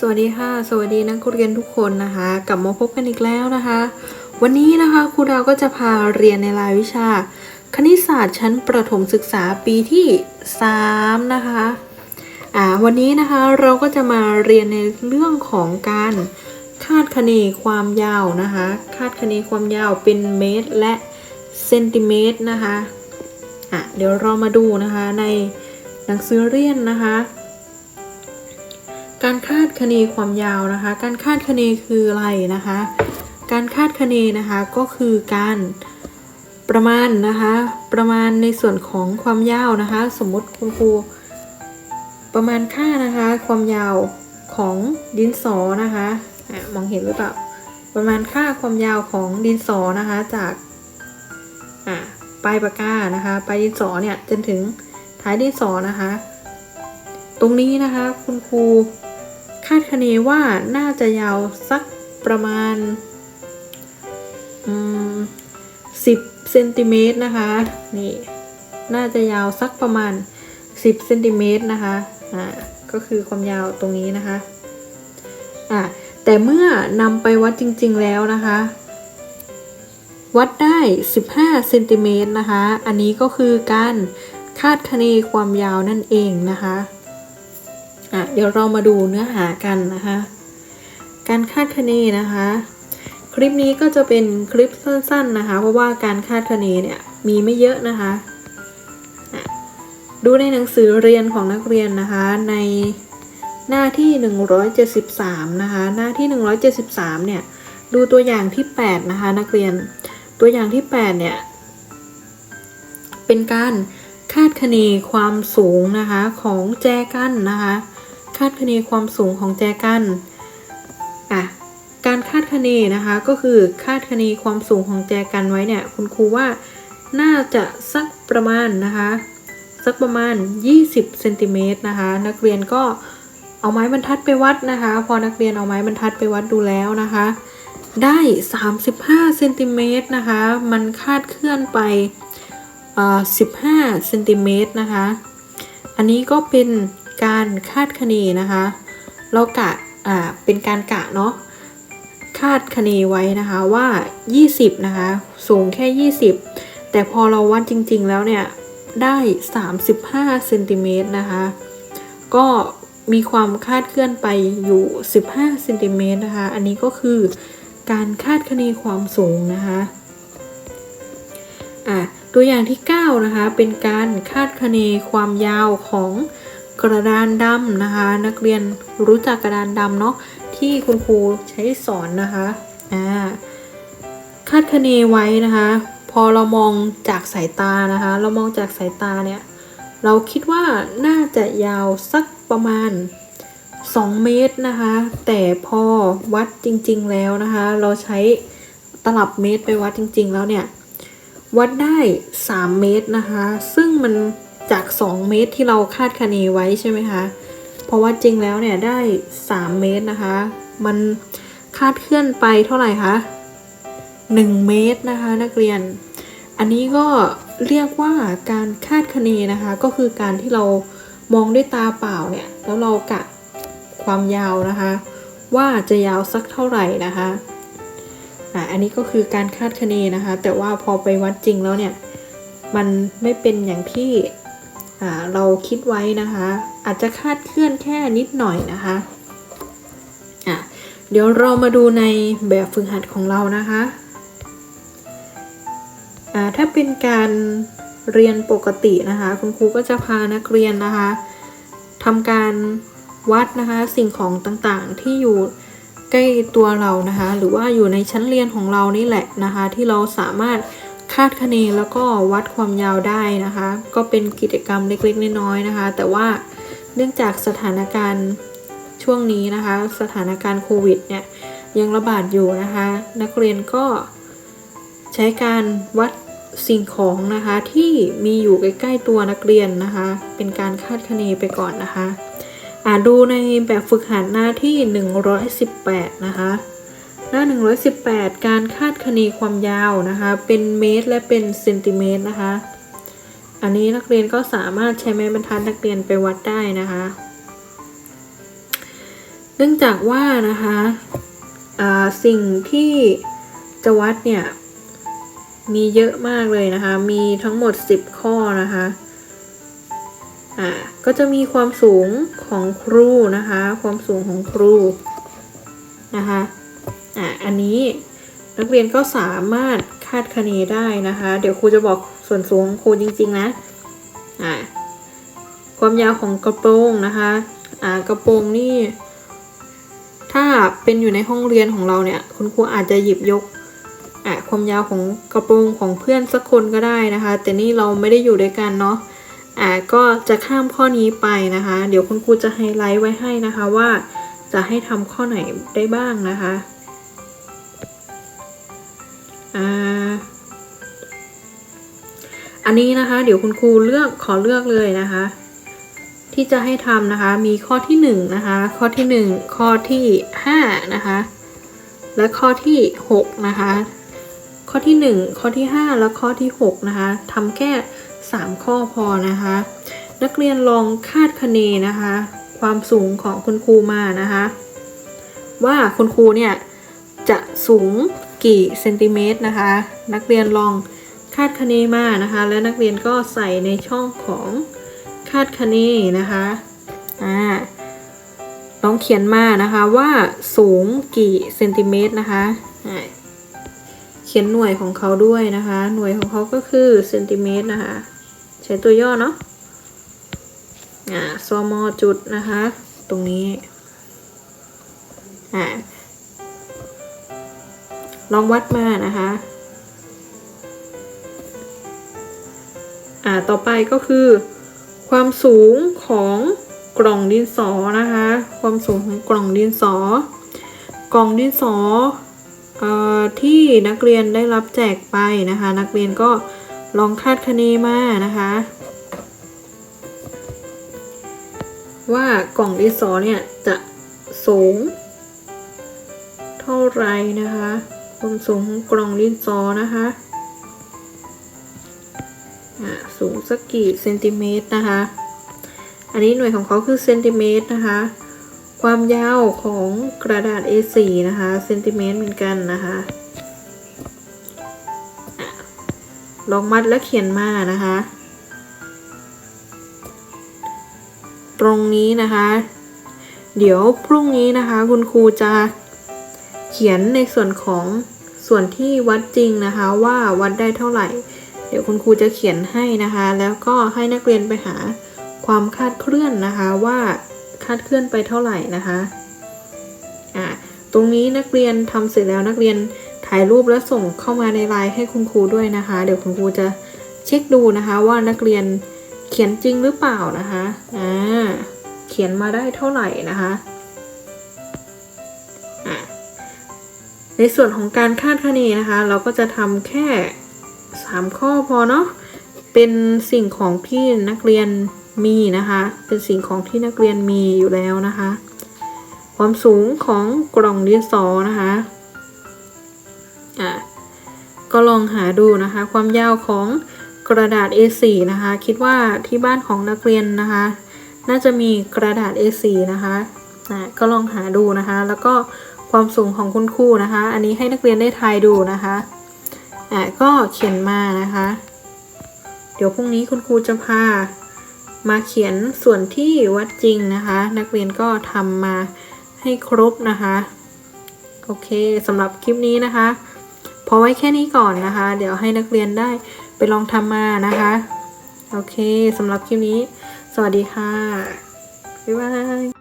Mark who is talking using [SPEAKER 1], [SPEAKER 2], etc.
[SPEAKER 1] สวัสดีค่ะ สวัสดีนักเรียนทุกคนนะคะ กลับมาพบกันอีกแล้วนะคะ วันนี้นะคะครูดาวก็จะพาเรียนในรายวิชา คณิตศาสตร์ชั้นประถมศึกษาปีที่ 3 นะคะอ่าวันนี้นะคะเราก็จะมาเรียนในเรื่องของการคาดคะเนความยาวนะคะ คาดคะเนความยาวเป็นเมตรและเซนติเมตรนะคะอะเดี๋ยวเรามาดูนะคะในหนังสือเรียนนะคะ การคาดคะเนความยาวนะคะ การคาดคะเนคืออะไรนะคะ การคาดคะเนนะคะก็คือการประมาณนะคะ ประมาณในส่วนของความยาวนะคะ สมมติคุณครูประมาณค่านะคะ ความยาวของดินสอนะคะอะมองเห็นหรือเปล่าประมาณค่าความยาวของดินสอนะคะ จากปลายปากกานะคะปลายดินสอเนี่ยจนถึงท้ายดินสอนะคะ ตรงนี้นะคะ คุณครู คาดคะเนว่าน่าจะยาวสักประมาณสิบเซนติเมตรนะคะนี่น่าจะยาวสักประมาณ 10เซนติเมตรนะคะอ่าก็คือความยาวตรงนี้นะคะอ่าแต่เมื่อนำไปวัดจริงๆแล้วนะคะ วัดได้ 15เซนติเมตรนะคะ อันนี้ก็คือการคาดคะเนความยาวนั่นเองนะคะ อะเดี๋ยวเรามาดูเนื้อหากันนะคะ การคาดคะเนนะคะ คลิปนี้ก็จะเป็นคลิปสั้นๆนะคะ เพราะว่าการคาดคะเนเนี่ยมีไม่เยอะนะคะดูในหนังสือเรียนของนักเรียนนะคะในหน้าที่ 173 นะคะ หน้าที่ 173 เนี่ย ดูตัวอย่างที่ 8 นะคะ นักเรียน ตัวอย่างที่ 8 เนี่ย เป็นการคาดคะเนความสูงนะคะของแจกันนะคะ คาดคะเนความสูงของแจกันอะการคาดคะเนนะคะก็คือคาดคะเนความสูงของแจกันไว้เนี่ยคุณครูว่าน่าจะสักประมาณนะคะสักประมาณ 20เซนติเมตรนะคะนักเรียนก็เอาไม้บรรทัดไปวัดนะคะ พอนักเรียนเอาไม้บรรทัดไปวัดดูแล้วนะคะ ได้ 35เซนติเมตรนะคะมันคาดเคลื่อนไปเอ่อ15เซนติเมตรนะคะอันนี้ก็เป็น การคาดคะเนนะคะ เรากะอ่าเป็นการกะเนาะคาดคะเนไว้นะคะว่า 20 นะคะ สูงแค่ 20 แต่พอเราวัดจริงๆแล้วเนี่ย ได้ 35เซนติเมตรนะคะ ก็มีความคาดเคลื่อนไปอยู่ 15เซนติเมตรนะคะ อันนี้ก็คือการคาดคะเนความสูงนะคะอะตัวอย่างที่ 9 นะคะ เป็นการคาดคะเนความยาวของ กระดานดำนะคะ นักเรียนรู้จักกระดานดำเนาะที่คุณครูใช้สอนนะคะอ่าคาดคะเนไว้นะคะ พอเรามองจากสายตานะคะ เรามองจากสายตาเนี่ยเราคิดว่าน่าจะยาวสักประมาณ 2 เมตรนะคะ แต่พอวัดจริงๆแล้วนะคะ เราใช้ตลับเมตรไปวัดจริงๆแล้วเนี่ย วัดได้ 3 เมตรนะคะ ซึ่งมัน จาก 2 เมตรที่เราคาดคะเนไว้ใช่ไหมคะ เพราะว่าจริงแล้วเนี่ยได้ 3 เมตรนะคะ มันคาดเคลื่อนไปเท่าไหร่คะ 1 เมตรนะคะนักเรียน อันนี้ก็เรียกว่าการคาดคะเนนะคะ ก็คือการที่เรามองด้วยตาเปล่าเนี่ย แล้วเรากะความยาวนะคะ ว่าจะยาวสักเท่าไหร่นะคะอะอันนี้ก็คือการคาดคะเนนะคะ แต่ว่าพอไปวัดจริงแล้วเนี่ย มันไม่เป็นอย่างที่ เราคิดไว้นะคะ อาจจะคาดเคลื่อนแค่นิดหน่อยนะคะอะเดี๋ยวเรามาดูในแบบฝึกหัดของเรานะคะอ่าถ้าเป็นการเรียนปกตินะคะ คุณครูก็จะพานักเรียนนะคะทำการวัดนะคะสิ่งของต่างๆที่อยู่ใกล้ตัวเรานะคะ หรือว่าอยู่ในชั้นเรียนของเรานี่แหละนะคะ ที่เราสามารถาดคะเนแล้วก็วัดความยาวได้นะคะ ก็เป็นกิจกรรมเล็กๆน้อยๆนะคะ แต่ว่าเนื่องจากสถานการณ์ช่วงนี้นะคะ สถานการณ์โควิดเนี่ยยังระบาดอยู่นะคะ นักเรียนก็ใช้การวัดสิ่งของนะคะที่มีอยู่ใกล้ๆตัวนักเรียนนะคะ เป็นการคาดคะเนไปก่อนนะคะอ่าดูในแบบฝึกหัดหน้าที่ 118 นะคะ หน้า 118 การคาดคะเนความยาวนะคะ เป็นเมตรและเป็นเซนติเมตรนะคะ อันนี้นักเรียนก็สามารถใช้ไม้บรรทัดนักเรียนไปวัดได้นะคะ เนื่องจากว่านะคะสิ่งที่จะวัดเนี่ยมีเยอะมากเลยนะคะ มีทั้งหมด 10 ข้อนะคะ อ่า ก็จะมีความสูงของครูนะคะ ความสูงของครูนะคะ อ่าอันนี้นักเรียนก็สามารถคาดคะเนได้นะคะ เดี๋ยวครูจะบอกส่วนสูงของครูจริง ๆ นะอ่าความยาวของกระโปรงนะคะอ่ากระโปรงนี่ ถ้าเป็นอยู่ในห้องเรียนของเราเนี่ยคุณครูอาจจะหยิบยกอะความยาวของกระโปรงของเพื่อนสักคนก็ได้นะคะ แต่นี่เราไม่ได้อยู่ด้วยกันเนาะอะก็จะข้ามข้อนี้ไปนะคะ เดี๋ยวคุณครูจะไฮไลท์ไว้ให้นะคะว่าจะให้ทำข้อไหนได้บ้างนะคะ อันนี้นะคะ เดี๋ยวคุณครูเลือกขอเลือกเลยนะคะ ที่จะให้ทำนะคะ มีข้อที่หนึ่งนะคะ ข้อที่หนึ่งข้อที่ห้านะคะ และข้อที่หกนะคะ ข้อที่ 1 ข้อที่ 5 และข้อที่6นะคะทำแค่ 3 ข้อพอนะคะ นักเรียนลองคาดคะเนนะคะ ความสูงของคุณครูมานะคะ ว่าคุณครูเนี่ยจะสูงกี่เซนติเมตรนะคะ นักเรียนลองาดคะเนมานะคะ และนักเรียนก็ใส่ในช่องของคาดคะเนนะคะอ่าลองเขียนมานะคะว่าสูงกี่เซนติเมตรนะคะเขียนหน่วยของเขาด้วยนะคะ หน่วยของเขาก็คือเซนติเมตรนะคะ ใช้ตัวย่อเนาะอ่าซมจุดนะคะ ตรงนี้อ่าลองวัดมานะคะ อ่าต่อไปก็คือ ความสูงของกล่องดินสอนะคะ ความสูงของกล่องดินสอ กล่องดินสออที่นักเรียนได้รับแจกไปนะคะ นักเรียนก็ลองคาดคะเนมานะคะ ว่ากล่องดินสอเนี่ยจะสูง เท่าไรนะคะ ความสูงของกล่องดินสอนะคะ สูงสักกี่เซนติเมตรนะคะ อันนี้หน่วยของเขาคือเซนติเมตรนะคะ ความยาวของกระดาษ A4 นะคะเซนติเมตรเหมือนกันนะคะลองมัดและเขียนมานะคะ ตรงนี้นะคะ เดี๋ยวพรุ่งนี้นะคะ คุณครูจะเขียนในส่วนของส่วนที่วัดจริงนะคะว่าวัดได้เท่าไหร่ เดี๋ยวคุณครูจะเขียนให้นะคะ แล้วก็ให้นักเรียนไปหาความคาดเคลื่อนนะคะว่าคาดเคลื่อนไปเท่าไหร่นะคะอ่าตรงนี้นักเรียนทำเสร็จแล้วนักเรียนถ่ายรูปแล้วส่งเข้ามาในไลน์ให้คุณครูด้วยนะคะ เดี๋ยวคุณครูจะเช็คดูนะคะ ว่านักเรียนเขียนจริงหรือเปล่านะคะอ่าเขียนมาได้เท่าไหร่นะคะอะในส่วนของการคาดคะเนนะคะ เราก็จะทำแค่ 3 ข้อพอเนาะเป็นสิ่งของที่นักเรียนมีนะคะ เป็นสิ่งของที่นักเรียนมีอยู่แล้วนะคะ ความสูงของกล่องดินสอนะคะอะก็ลองหาดูนะคะ ความยาวของกระดาษ A4 นะคะ คิดว่าที่บ้านของนักเรียนนะคะ น่าจะมีกระดาษ A4 นะคะอะก็ลองหาดูนะคะ แล้วก็ความสูงของคุณครูนะคะ อันนี้ให้นักเรียนได้ทายดูนะคะ อะก็เขียนมานะคะ เดี๋ยวพรุ่งนี้คุณครูจะพามาเขียนส่วนที่วัดจริงนะคะ นักเรียนก็ทำมาให้ครบนะคะ โอเคสำหรับคลิปนี้นะคะพอไว้แค่นี้ก่อนนะคะ เดี๋ยวให้นักเรียนได้ไปลองทำมานะคะ โอเคสำหรับคลิปนี้ สวัสดีค่ะ บ๊ายบาย